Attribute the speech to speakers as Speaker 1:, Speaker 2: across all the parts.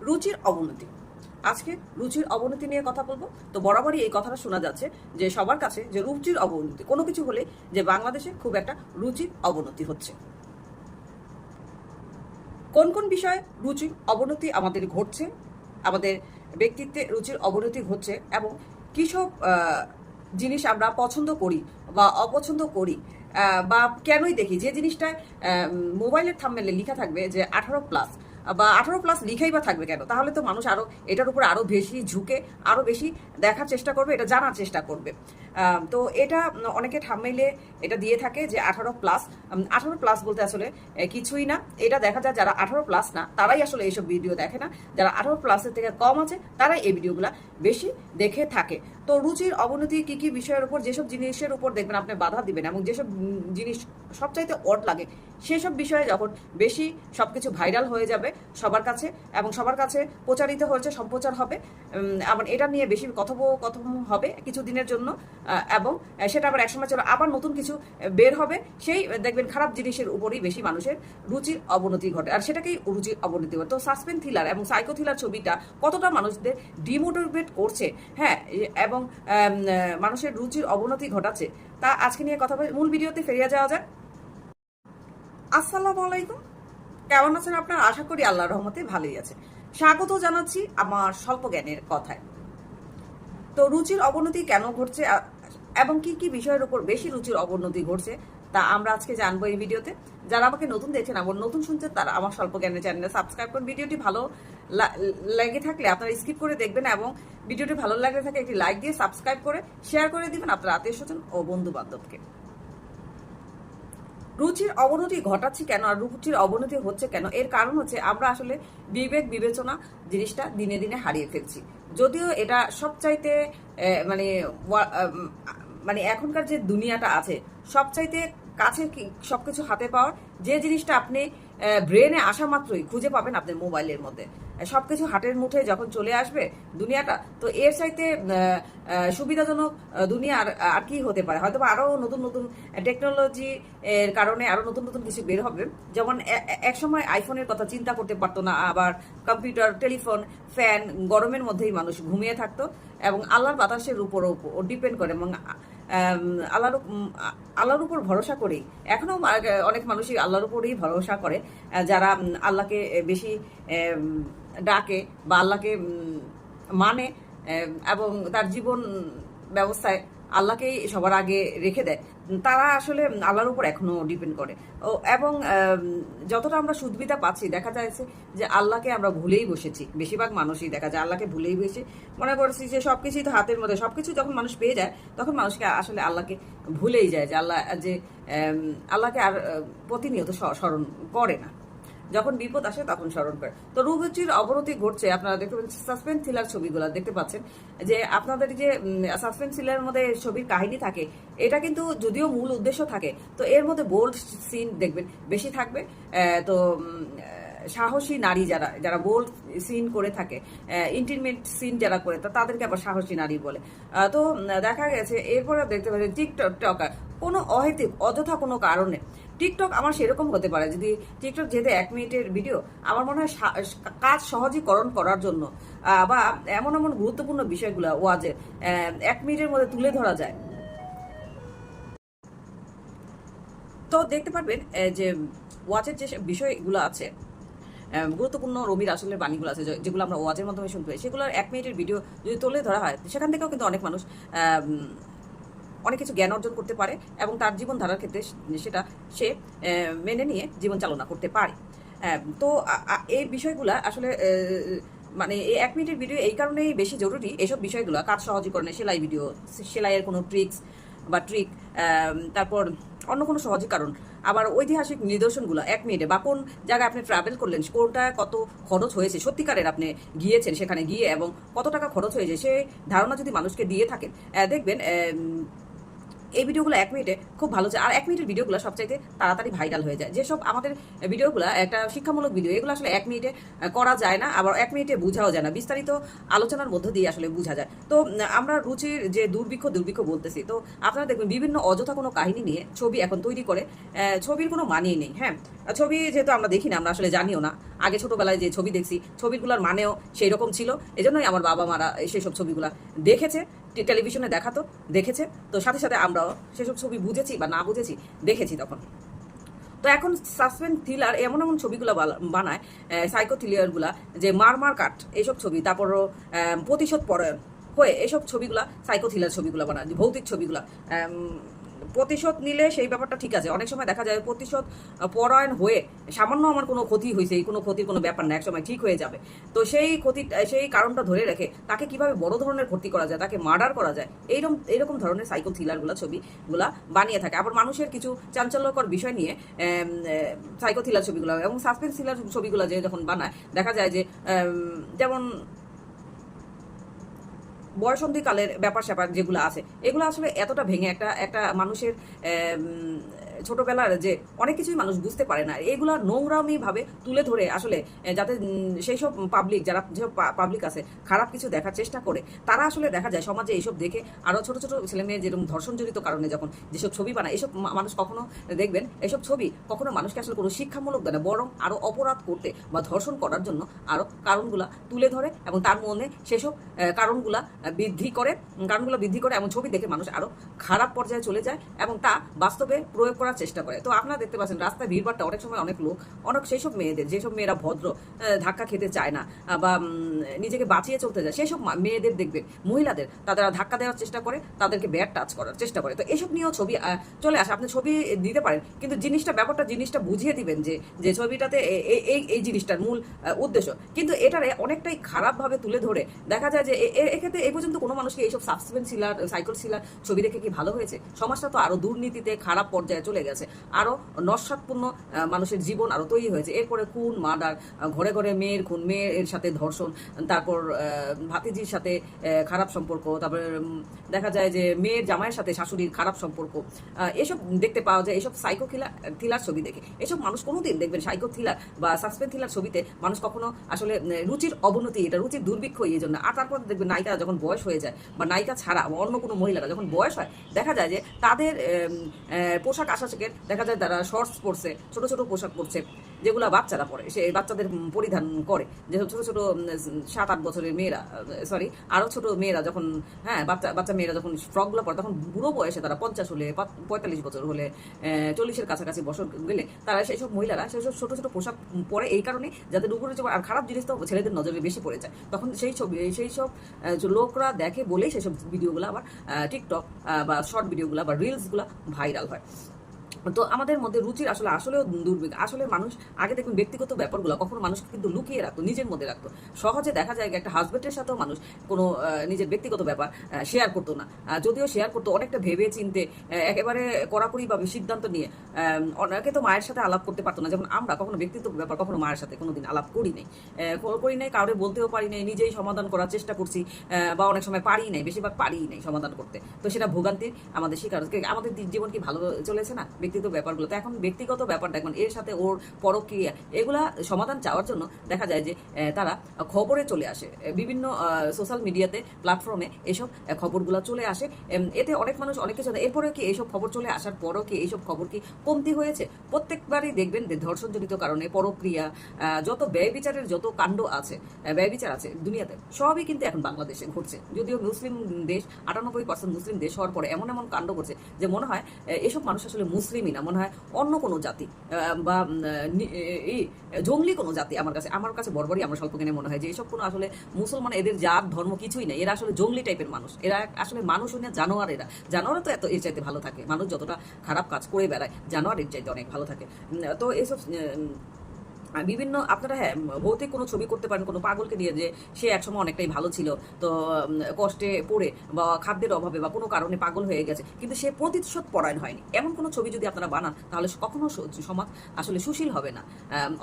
Speaker 1: রুচির অবনতি। আজকে রুচির অবনতি নিয়ে কথা বলব। তো বরাবরই এই কথাটা শোনা যাচ্ছে যে সবার কাছে যে রুচির অবনতি কোনো কিছু হলে যে বাংলাদেশে খুব একটা রুচির অবনতি হচ্ছে। কোন কোন বিষয়ে রুচির অবনতি আমাদের ঘটছে আমাদের ব্যক্তিত্বে রুচির অবনতি ঘটছে এবং কী সব আহ, জিনিস আমরা পছন্দ করি বা অপছন্দ করি বা কেনই দেখি? যে জিনিসটায় আহ, মোবাইলের থাম্বেলে লেখা থাকবে যে আঠারো প্লাস বা আঠারো প্লাস লিখেই বা থাকবে কেন? তাহলে তো মানুষ আরও এটার উপর আরও বেশি ঝুঁকে, আরও বেশি দেখার চেষ্টা করবে, এটা জানার চেষ্টা করবে। তো এটা অনেকে থাম্বেলে এটা দিয়ে থাকে যে আঠারো প্লাস আঠারো প্লাস বলতে আসলে কিছুই না। এটা দেখা যায় যারা আঠারো প্লাস না, তারাই আসলে এইসব ভিডিও দেখে না। যারা আঠারো প্লাসের থেকে কম আছে, তারাই এই ভিডিওগুলো বেশি দেখে থাকে। তো রুচির অবনতি কি কি বিষয়ের উপর, যেসব জিনিসের উপর দেখবেন আপনি বাধা দিবেন এবং যেসব জিনিস সবচাইতে অড লাগে, সেসব বিষয়ে যখন বেশি সবকিছু ভাইরাল হয়ে যাবে সবার কাছে এবং সবার কাছে প্রচারিত হয়েছে, সম্প্রচার হবে এবং এটা নিয়ে বেশি কথোপকথন হবে কিছু দিনের জন্য এবং সেটা আবার একসময় চলে আবার নতুন কিছু বের হবে। সেই দেখবেন খারাপ জিনিসের উপরেই বেশি মানুষের রুচির অবনতি ঘটে। আর সেটাকেই রুচির অবনতি ঘটে তো সাসপেন্স থ্রিলার এবং সাইকো থ্রিলার ছবিটা কতটা মানুষদের ডিমোটিভেট করছে হ্যাঁ এবং মানুষের রুচির অবনতি ঘটাচ্ছে, তা আজকে নিয়ে কথা বলে মূল ভিডিওতে ফেরিয়ে যাওয়া যাক। আসসালামু আলাইকুম। কেমন আছেন আপনার? আশা করি আল্লাহর রহমতে ভালোই আছে স্বাগত জানাচ্ছি আমার স্বল্প জ্ঞানের কথায়। তো রুচির অবনতি কেন ঘটছে এবং কি কি বিষয়ের উপর বেশি রুচির অবনতি ঘটছে, তা আমরা আজকে জানব এই ভিডিওতে। যারা আমাকে নতুন দেখছেন, আবার নতুন শুনছেন, তারা আমার স্বল্প জ্ঞানের চ্যানেলে সাবস্ক্রাইব করুন। ভিডিওটি ভালো লেগে থাকলে আপনারা স্কিপ করে দেখবেন এবং ভিডিওটি ভালো লাগে থাকে একটি লাইক দিয়ে সাবস্ক্রাইব করে, শেয়ার করে দিবেন আপনার আত্মীয় স্বজন ও বন্ধু বান্ধবকে রুচির অবনতি ঘটাচ্ছি কেন আর রুচির অবনতি হচ্ছে কেন? এর কারণ হচ্ছে আমরা আসলে বিবেক বিবেচনা জিনিসটা দিনে দিনে হারিয়ে ফেলছি। যদিও এটা সবচাইতে চাইতে মানে মানে এখনকার যে দুনিয়াটা আছে, সবচাইতে কাছে কি- সবকিছু হাতে পাওয়ার যে জিনিসটা আপনি ব্রেনে আসা মাত্রই খুঁজে পাবেন আপনার মোবাইলের মধ্যে। সবকিছু হাটের মুঠে যখন চলে আসবে দুনিয়াটা, তো এর চাইতে সুবিধাজনক দুনিয়া আর কি হতে পারে? হয়তো বা আরও নতুন নতুন টেকনোলজি এর কারণে আরও নতুন নতুন কিছু বের হবে। যেমন একসময় আইফোনের কথা চিন্তা করতে পারতো না, আবার কম্পিউটার টেলিফোন ফ্যান গরমের মধ্যেই মানুষ ঘুমিয়ে থাকতো এবং আল্লাহর বাতাসের উপরও ডিপেন্ড করে এবং আল্লাহর আল্লাহর উপর ভরসা করেই। এখনও অনেক মানুষই আল্লাহর উপরেই ভরসা করে। যারা আল্লাহকে বেশি ডাকে বা আল্লাহকে মানে এবং তার জীবন ব্যবস্থায় আল্লাহকেই সবার আগে রেখে দেয়। তারা আসলে আল্লাহর উপর এখনও ডিপেন্ড করে। ও, এবং যতটা আমরা সুবিধা পাচ্ছি, দেখা যাচ্ছে যে আল্লাহকে আমরা ভুলেই বসেছি। বেশিরভাগ মানুষই দেখা যায় আল্লাহকে ভুলেই বসে। মনে করছি যে সবকিছুই তো হাতের মধ্যে সব কিছু যখন মানুষ পেয়ে যায়, তখন মানুষকে আসলে আল্লাহকে ভুলেই যায় যে আল্লাহ, যে আল্লাহকে আর প্রতিনিয়ত স্মরণ করে না। যখন বিপদ আসে তখন স্মরণ করে। তো রুচির অবনতি ঘটছে, আপনারা দেখতে পাচ্ছেন সাসপেন্স থ্রিলার ছবিগুলো, দেখতে পাচ্ছেন যে আপনাদের যে সাসপেন্স থ্রিলারের মধ্যে ছবির কাহিনী থাকে, এটা কিন্তু যদিও মূল উদ্দেশ্য থাকে, তো এর মধ্যে বোল্ড সিন দেখবেন, বেশি থাকবে তো সাহসী নারী যারা যারা বোল্ড সিন করে থাকে ইন্টিমেট সিন যারা করে তাদেরকে আবার সাহসী নারী বলে। তো দেখা গেছে, এরপরে দেখতে পাচ্ছি টিকটক টকার কোনো অহেতুক, অযথা কোনো কারণে টিকটক আমার সেরকম হতে পারে যদি টিকটক যেহেতু এক মিনিটের ভিডিও আমার মনে হয় কাজ সহজীকরণ করার জন্য বা এমন এমন গুরুত্বপূর্ণ বিষয়গুলো ওয়াজের আহ, এক মিনিটের মধ্যে তুলে ধরা যায়। তো দেখতে পারবেন যে ওয়াচের যে বিষয়গুলো আছে গুরুত্বপূর্ণ রবির আসলে বাণীগুলো আছে যেগুলো আমরা ওয়াচের মাধ্যমে শুনতে পাই সেগুলোর এক মিনিটের ভিডিও যদি তুলে ধরা হয় সেখান থেকেও কিন্তু অনেক মানুষ অনেক কিছু জ্ঞান অর্জন করতে পারে এবং তার জীবন ধারার ক্ষেত্রে সেটা সে মেনে নিয়ে জীবন চালনা করতে পারে। তো এই বিষয়গুলো আসলে মানে এই এক মিনিটের ভিডিও এই কারণেই বেশি জরুরি এসব বিষয়গুলো, কাজ সহজীকরণে সেলাই ভিডিও, সেলাইয়ের কোনো ট্রিক্স বা ট্রিক তারপর অন্য কোনো সহজী কারণ, আবার ঐতিহাসিক নিদর্শনগুলো এক মিনিটে বা কোন জায়গায় আপনি ট্রাভেল করলেন, কোনটা কত খরচ হয়েছে, সত্যিকারের আপনি গিয়েছেন সেখানে গিয়ে এবং কত টাকা খরচ হয়েছে সে ধারণা যদি মানুষকে দিয়ে থাকেন দেখবেন এই ভিডিওগুলো এক মিনিটে খুব ভালো আর এক মিনিটের ভিডিওগুলো সবচাইতে তাড়াতাড়ি ভাইরাল হয়ে যায়। যেসব আমাদের ভিডিওগুলো, একটা শিক্ষামূলক ভিডিও, এগুলো আসলে এক মিনিটে করা যায় না, আবার এক মিনিটে বোঝাও যায় না। বিস্তারিত আলোচনার মধ্য দিয়ে আসলে বোঝা যায়। তো আমরা রুচির যে দুর্ভিক্ষ দুর্ভিক্ষ বলতেছি, তো আপনারা দেখবেন বিভিন্ন অযথা কোনো কাহিনী নিয়ে ছবি এখন তৈরি করে ছবির কোনো মানেই নেই হ্যাঁ? ছবি যেহেতু আমরা দেখি না আমরা আসলে জানিও না। আগে ছোটবেলায় যে ছবি দেখছি, ছবিগুলোর মানেও সেই রকম ছিল। এজন্যই আমার বাবা মারা সেসব ছবিগুলো দেখেছে। টেলিভিশনে দেখাতো, দেখেছে। তো সাথে সাথে আমরাও সেসব ছবি বুঝেছি বা না বুঝেছি, দেখেছি তখন। তো এখন সাসপেন্স থ্রিলার এমন এমন ছবিগুলো বানায় সাইকো থ্রিলারগুলা যে মারমার মার কাট এইসব ছবি, তারপরও প্রতিশোধ পরায়ণ হয়ে এসব ছবিগুলা সাইকো থ্রিলার ছবিগুলো বানায়, ভৌতিক ছবিগুলা। প্রতিশোধ নিলে সেই ব্যাপারটা ঠিক আছে। অনেক সময় দেখা যায় প্রতিশোধ পরায়ণ হয়ে সামান্য আমার কোনো ক্ষতি হয়েছে এই কোনো ক্ষতির কোনো ব্যাপার না, একসময় ঠিক হয়ে যাবে। তো সেই ক্ষতি, সেই কারণটা ধরে রেখে তাকে কীভাবে বড় ধরনের ক্ষতি করা যায়, তাকে মার্ডার করা যায় এইরকম এইরকম ধরনের সাইকো থ্রিলারগুলো, ছবিগুলা বানিয়ে থাকে। আবার মানুষের কিছু চাঞ্চল্যকর বিষয় নিয়ে সাইকো থ্রিলার ছবিগুলো এবং সাসপেন্স থ্রিলার ছবিগুলো যে যখন বানায়, দেখা যায় যে যেমন বয়সন্ধিকালের ব্যাপার স্যাপার যেগুলো আছে এগুলো আসলে এতটা ভেঙে একটা একটা মানুষের ছোটবেলার যে অনেক কিছুই মানুষ বুঝতে পারে না। এগুলো নোংরামি ভাবে তুলে ধরে আসলে যাতে সেই সব পাবলিক যারা, যেসব পাবলিক আছে, খারাপ কিছু দেখার চেষ্টা করে, তারা আসলে দেখা যায় সমাজে এইসব দেখে আরও ছোট ছোট ছেলে মেয়ে যেরকম ধর্ষণজনিত কারণে যখন যেসব ছবি বানায়, এসব মানুষ কখনো দেখবেন, এসব ছবি কখনো মানুষকে আসলে কোনো শিক্ষামূলক দেয় না, বরং আরও অপরাধ করতে বা ধর্ষণ করার জন্য আরও কারণগুলা তুলে ধরে এবং তার মনে সেসব কারণগুলা বৃদ্ধি করে, কারণগুলো বৃদ্ধি করে এমন ছবি দেখে মানুষ আরও খারাপ পর্যায়ে চলে যায় এবং তা বাস্তবে প্রয়োগ করার চেষ্টা করে। তো আপনারা দেখতে পাচ্ছেন, রাস্তায় ভিড়ভাড়টা অনেক সময় অনেক লোক, অনেক সেই সব মেয়েদের, যেসব মেয়েরা ভদ্র ধাক্কা খেতে চায় না বা নিজেকে বাঁচিয়ে চলতে যায়, সেসব মেয়েদের দেখবেন, মহিলাদের তারা ধাক্কা দেওয়ার চেষ্টা করে, তাদেরকে ব্যাট টাচ করার চেষ্টা করে। তো এসব নিয়েও ছবি চলে আসে। আপনি ছবি দিতে পারেন, কিন্তু জিনিসটা, ব্যাপারটা, জিনিসটা বুঝিয়ে দিবেন যে যে ছবিটাতে এই এই জিনিসটার মূল উদ্দেশ্য। কিন্তু এটারে অনেকটাই খারাপভাবে তুলে ধরে, দেখা যায় যে এক্ষেত্রে এই পর্যন্ত কোনো মানুষকে এইসব সাসপেন্স সিলার সাইকল সিলার ছবি দেখে কি ভালো হয়েছে? সমাজটা তো আরও দুর্নীতিতে, খারাপ পর্যায়ে চলে গেছে। আরও নস্বাদপূর্ণ আহ, মানুষের জীবন আরও তৈরি হয়েছে। এরপরে খুন মার্ডার ঘরে ঘরে মেয়ের খুন মেয়ের সাথে ধর্ষণ তারপর ভাতিজির সাথে খারাপ সম্পর্ক তারপরে দেখা যায় যে মেয়ের জামাইয়ের সাথে শাশুড়ির খারাপ সম্পর্ক। এসব দেখতে পাওয়া যায় এসব সাইকো থ্রিলার থ্রিলার ছবি দেখে। এসব মানুষ কোনোদিন দেখবেন সাইকো থ্রিলার বা সাসপেন্স থ্রিলার ছবিতে মানুষ কখনো আসলে রুচির অবনতি এটা রুচির দুর্ভিক্ষ এই জন্য। আর তারপর দেখবেন নায়িকা যখন বয়স হয়ে যায় বা নায়িকা ছাড়া অন্য কোনো মহিলারা যখন বয়স হয় দেখা যায় যে তাদের পোশাক আহ, আশাকের দেখা যায় তারা শর্টস পরছে, ছোট ছোট পোশাক পরছে, যেগুলো বাচ্চারা পরে, সে বাচ্চাদের পরিধান করে। যে ছোট ছোট সাত আট বছরের মেয়েরা সরি আরও ছোট মেয়েরা যখন হ্যাঁ বাচ্চা বাচ্চা মেয়েরা যখন ফ্রকগুলো পরে, তখন বুড়ো বয়সে তারা পঞ্চাশ হলে পঁয়তাল্লিশ বছর হলে চল্লিশের কাছাকাছি বছর গেলে, তারা সেই সব মহিলারা, সেই সব ছোট ছোট পোশাক পরে এই কারণে যাদের উপরে আর খারাপ জিনিস তো ছেলেদের নজরে বেশি পড়ে যায়। তখন সেই ছবি, সেই সব লোকরা দেখে বলেই সেসব ভিডিওগুলো আবার টিকটক বা শর্ট ভিডিওগুলো বা রিলসগুলো ভাইরাল হয়। তো আমাদের মধ্যে রুচির আসলে, আসলেও দুর্বিক আসলে মানুষ, আগে দেখুন ব্যক্তিগত ব্যাপারগুলো, কখনো মানুষ কিন্তু লুকিয়ে রাখতো, নিজের মধ্যে রাখতো। সহজে দেখা যায় একটা হাজবেন্ডের সাথেও মানুষ কোনো নিজের ব্যক্তিগত ব্যাপার শেয়ার করতো না। যদিও শেয়ার করতো, অনেকটা ভেবে চিনতে একেবারে কড়াকড়িভাবে সিদ্ধান্ত নিয়ে অনেকে তো মায়ের সাথে আলাপ করতে পারতো না। যেমন আমরা কখনো ব্যক্তিগত ব্যাপার কখনো মায়ের সাথে কোনোদিন আলাপ করি নাই। করি নাই, কাউরে বলতেও পারি নাই, নিজেই সমাধান করার চেষ্টা করছি বা অনেক সময় পারি নাই, বেশিরভাগ পারি নাই সমাধান করতে। তো সেটা ভোগান্তির আমাদের শিকার আমাদের জীবন কি ভালো চলেছে না? ব্যক্তিগত ব্যাপারগুলো। তো এখন ব্যক্তিগত ব্যাপার দেখুন এর সাথে ওর পরক্রিয়া এগুলা সমাধান চাওয়ার জন্য দেখা যায় যে তারা খবরে চলে আসে। বিভিন্ন সোশ্যাল মিডিয়াতে প্ল্যাটফর্মে এসব খবরগুলো চলে আসে। এতে অনেক মানুষ অনেক কিছু এরপরে কি এইসব খবর চলে আসার পরও কি এইসব খবর কি কমতি হয়েছে? প্রত্যেকবারই দেখবেন যে ধর্ষণজনিত কারণে পরক্রিয়া যত ব্যয় বিচারের যত কাণ্ড আছে ব্যয় বিচার আছে দুনিয়াতে, সবই কিন্তু এখন বাংলাদেশে ঘটছে। যদিও মুসলিম দেশ, আটানব্বই পার্সেন্ট মুসলিম দেশ হওয়ার পরে এমন এমন কাণ্ড করছে যে মনে হয় এসব মানুষ আসলে মুসলিমই না, মনে হয় অন্য কোনো জাতি বা এই জঙ্গলি কোনো জাতি আমার কাছে আমার কাছে বরবরই আমার স্বল্প জ্ঞানে মনে হয় যে এইসব কোনো আসলে মুসলমান এদের জাত, ধর্ম কিছুই নেই, এরা আসলে জঙ্গলি টাইপের মানুষ, এরা আসলে মানুষ না জানোয়ার এরা জানোয়ারও তো এত এর চাইতে ভালো থাকে, মানুষ যতটা খারাপ কাজ করে বেড়ায়, জানোয়ার এর চাইতে অনেক ভালো থাকে। তো আর বিভিন্ন আপনারা হ্যাঁ ভৌতিক কোনো ছবি করতে পারেন, কোনো পাগলকে দিয়ে যে সে একসময় অনেকটাই ভালো ছিল, তো কষ্টে পড়ে বা খাদ্যের অভাবে বা কোনো কারণে পাগল হয়ে গেছে, কিন্তু সে প্রতিশোধ পরায়ণ হয়নি। এমন কোনো ছবি যদি আপনারা বানান, তাহলে কখনো সমাজ আসলে সুশীল হবে না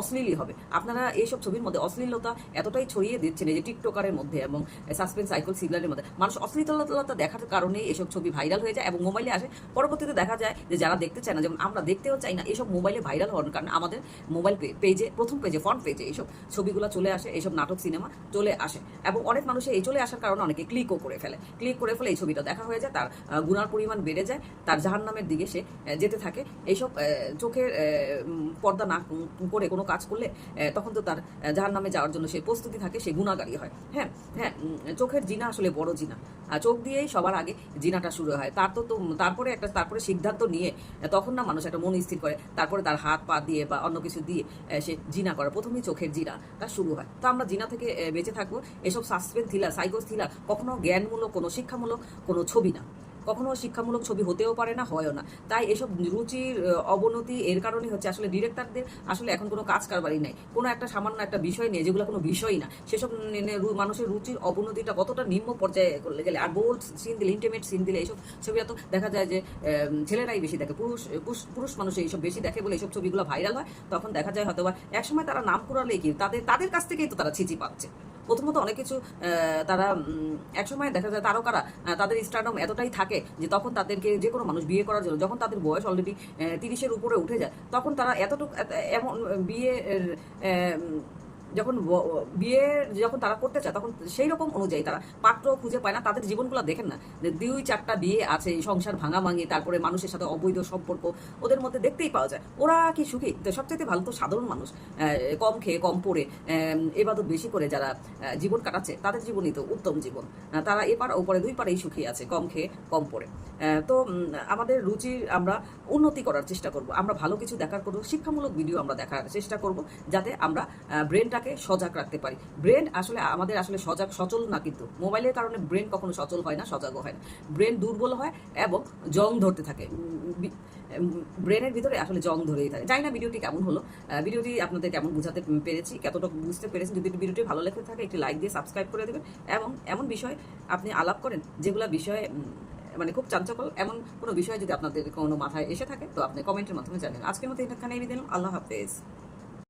Speaker 1: অশ্লীলই হবে। আপনারা এইসব ছবির মধ্যে অশ্লীলতা এতটাই ছড়িয়ে দিচ্ছেন, এই যে টিকটকারের মধ্যে এবং সাসপেন্স, সাইকেল সিগনালের মধ্যে, মানুষ অশ্লীলতা দেখার কারণে এসব ছবি ভাইরাল হয়ে যায় এবং মোবাইলে আসে। পরবর্তীতে দেখা যায় যে, যারা দেখতে চায় না, যেমন আমরা দেখতেও চাই না, এসব মোবাইলে ভাইরাল হওয়ার কারণে আমাদের মোবাইল পেজে প্রথম পেজে ফ্রন্ট পেজে এইসব ছবিগুলো চলে আসে, এইসব নাটক সিনেমা চলে আসে। এবং অনেক মানুষে এই চলে আসার কারণে অনেকে ক্লিকও করে ফেলে। ক্লিক করে ফেলে এই ছবিটা দেখা হয়ে যায়, তার গুণার পরিমাণ বেড়ে যায়, তার জাহান্নামের দিকে সে যেতে থাকে। এইসব চোখের পর্দা না করে কোনো কাজ করলে তখন তো তার জাহান্নামে যাওয়ার জন্য সে প্রস্তুতি থাকে, সে গুণাগারী হয়। হ্যাঁ হ্যাঁ চোখের জিনা আসলে বড় জিনা। চোখ দিয়েই সবার আগে জিনাটা শুরু হয়। তার তো তারপরে একটা, তারপরে সিদ্ধান্ত নিয়ে, তখন না মানুষ একটা মন স্থির করে। তারপরে তার হাত পা দিয়ে বা অন্য কিছু দিয়ে সে জিনা করা, প্রথমে চোখের জিনা, তা শুরু হয়। তো আমরা জিনা থেকে বেঁচে থাকব। এসব সাসপেন্স থিলা সাইকোস থিলা কখনো জ্ঞানমূলক, কোনো শিক্ষামূলক, কোনো ছবি না। কখনো শিক্ষামূলক ছবি হতেও পারে না, হয়ও না। তাই এসব রুচির অবনতি এর কারণে হচ্ছে আসলে ডিরেক্টরদের আসলে এখন কোনো কাজ কারবারই নেই। কোনো একটা সামান্য একটা বিষয় নিয়ে, যেগুলো কোনো বিষয়ই না, সেসব মানুষের রুচির অবনতিটা কতটা নিম্ন পর্যায়ে করলে গেলে, আর বোল্ড সিন দিলে ইন্টিমেট সিন দিলে এইসব ছবিটা তো দেখা যায় যে ছেলেরাই বেশি দেখে, পুরুষ, পুরুষ- মানুষ এইসব বেশি দেখে বলে এইসব ছবিগুলো ভাইরাল হয়। তখন দেখা যায় হয়তো বা একসময় তারা নাম কুড়ালে কি, তাদের তাদের কাছ থেকেই তো তারা ছিচি পাচ্ছে। প্রথমত অনেক কিছু তারা একসময় দেখা যায় তারকারা তাদের স্টারডম এতটাই থাকে যে তখন তাদেরকে যে কোনো মানুষ বিয়ে করার জন্য, যখন তাদের বয়স অলরেডি তিরিশের উপরে উঠে যায়, তখন তারা এতটুকু, এত- এমন বিয়ে যখন বিয়ে যখন তারা করতে চায়, তখন সেই রকম অনুযায়ী তারা পাত্র খুঁজে পায় না, তাদের জীবনগুলো দেখেন না। দুই চারটা বিয়ে আছে, সংসার ভাঙা ভাঙি, তারপরে মানুষের সাথে অবৈধ সম্পর্ক, ওদের মধ্যে দেখতেই পাওয়া যায়। ওরা কি সুখী? সবচেয়ে ভালো তো সাধারণ মানুষ কম খেয়ে, কম পড়ে এবাদত বেশি করে যারা জীবন কাটাচ্ছে, তাদের জীবনই তো উত্তম জীবন। তারা এপার ওপরে, দুই পারেই সুখী আছে, কম খেয়ে, কম পড়ে। তো আমাদের রুচির আমরা উন্নতি করার চেষ্টা করব। আমরা ভালো কিছু দেখার করব শিক্ষামূলক ভিডিও আমরা দেখার চেষ্টা করব, যাতে আমরা ব্রেনটাকে সজাগ রাখতে পারি। ব্রেন আসলে আমাদের আসলে সজাগ, সচল না কিন্তু। মোবাইলের কারণে ব্রেন কখনো সচল হয় না, সজাগও হয় না। ব্রেন দুর্বল হয় এবং জং ধরতে থাকে। ব্রেনের ভিতরে আসলে জং ধরেই থাকে। জানি না ভিডিওটি কেমন হলো। ভিডিওটি আপনাদের কেমন বুঝাতে পেরেছি কতটা বুঝতে পেরেছি। যদি ভিডিওটি ভালো লেগে থাকে, একটি লাইক দিয়ে সাবস্ক্রাইব করে দেবেন। এবং এমন বিষয় আপনি আলাপ করেন, যেগুলো বিষয়ে মানে খুব চাঞ্চকল এমন কোনো বিষয় যদি আপনাদের কোনো মাথায় এসে থাকে, তো আপনি কমেন্টের মাধ্যমে জানেন আজকের মতো এখানে দিলাম আল্লাহ হাফেজ।